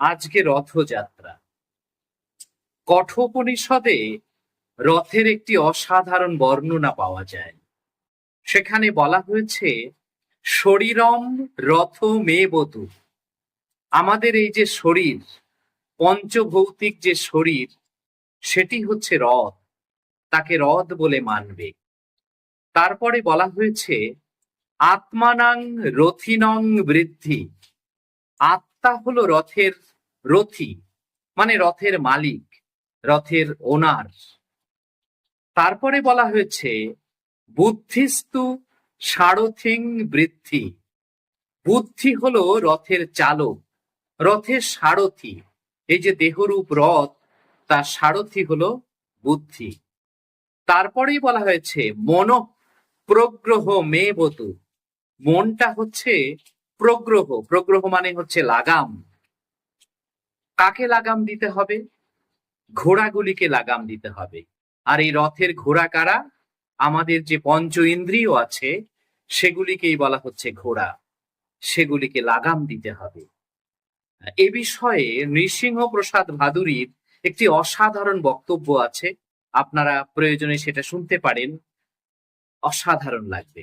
আজকে রথযাত্রা। কঠোপনিষদে রথের একটি অসাধারণ বর্ণনা পাওয়া যায়। সেখানে বলা হয়েছে, শরীরম রথ মেবতু আমাদের এই যে শরীর, পঞ্চভৌতিক যে শরীর, সেটি হচ্ছে রথ। তাকে রথ বলে মানবে। তারপরে বলা হয়েছে, আত্মানাং রথিনং বৃদ্ধি। আত্মা হলো রথের রথি মানে রথের মালিক, রথের ওনার। তারপরে বলা হয়েছে, বুদ্ধিস্তু সারথিং বৃদ্ধি। বুদ্ধি হলো রথের চালক, রথের সারথি। এই যে দেহরূপ রথ, তার সারথি হলো বুদ্ধি। তারপরেই বলা হয়েছে মন প্রগ্রহ মে বতু মনটা হচ্ছে প্রগ্রহ প্রগ্রহ মানে হচ্ছে লাগাম। কাকে লাগাম দিতে হবে? ঘোড়াগুলিকে লাগাম দিতে হবে। আর এই রথের ঘোড়া কারা? আমাদের যে পঞ্চ ইন্দ্রিয় আছে, সেগুলিকেই বলা হচ্ছে ঘোড়া। সেগুলিকে লাগাম দিতে হবে। এ বিষয়ে নৃসিংহ প্রসাদ ভাদুরীর একটি অসাধারণ বক্তব্য আছে। আপনারা প্রয়োজনে সেটা শুনতে পারেন। অসাধারণ লাগবে।